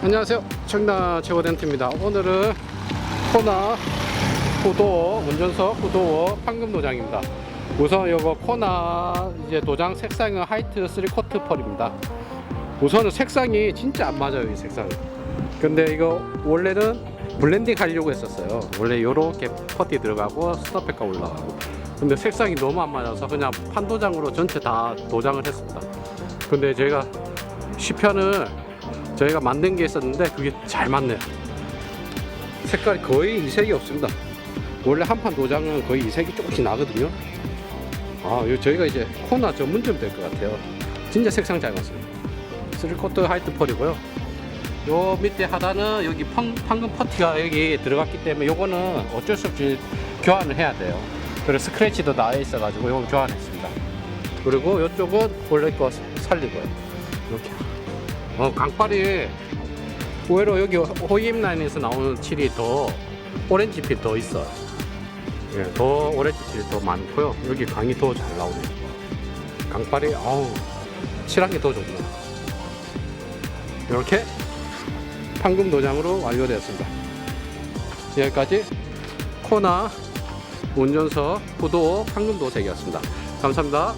안녕하세요. 청남 최고덴트입니다. 오늘은 코나 구도 운전석 구도 황금 도장입니다. 우선 이거 코나 이제 도장 색상은 하이트 3코트 펄입니다. 우선은 색상이 진짜 안 맞아요, 이 색상이. 근데 이거 원래는 블렌딩 하려고 했었어요. 원래 요렇게 퍼티 들어가고 스토페가 올라가고. 근데 색상이 너무 안 맞아서 그냥 판도장으로 전체 다 도장을 했습니다. 근데 제가 시편을 저희가 만든 게 있었는데 그게 잘 맞네요. 색깔이 거의 이색이 없습니다. 원래 한판 도장은 거의 이색이 조금씩 나거든요. 아, 요 저희가 이제 코나 전문점 될 것 같아요. 진짜 색상 잘 맞습니다. 쓰리코트 하이트 펄이고요. 요 밑에 하단은 여기 팡, 방금 퍼티가 여기 들어갔기 때문에 요거는 어쩔 수 없이 교환을 해야 돼요. 그래서 스크래치도 나와 있어 가지고 요거 교환했습니다. 그리고 요쪽은 원래 거 살리고요. 이렇게. 어, 강빨이 의외로 여기 호임 라인에서 나오는 칠이 더 오렌지빛 더 있어요. 예, 더 오렌지빛이 더 많고요. 여기 강이 더 잘 나오네요. 강빨이 아우 칠한 게 더 좋네요. 이렇게 판금 도장으로 완료되었습니다. 여기까지 코나 운전석 구도 판금 도색이었습니다. 감사합니다.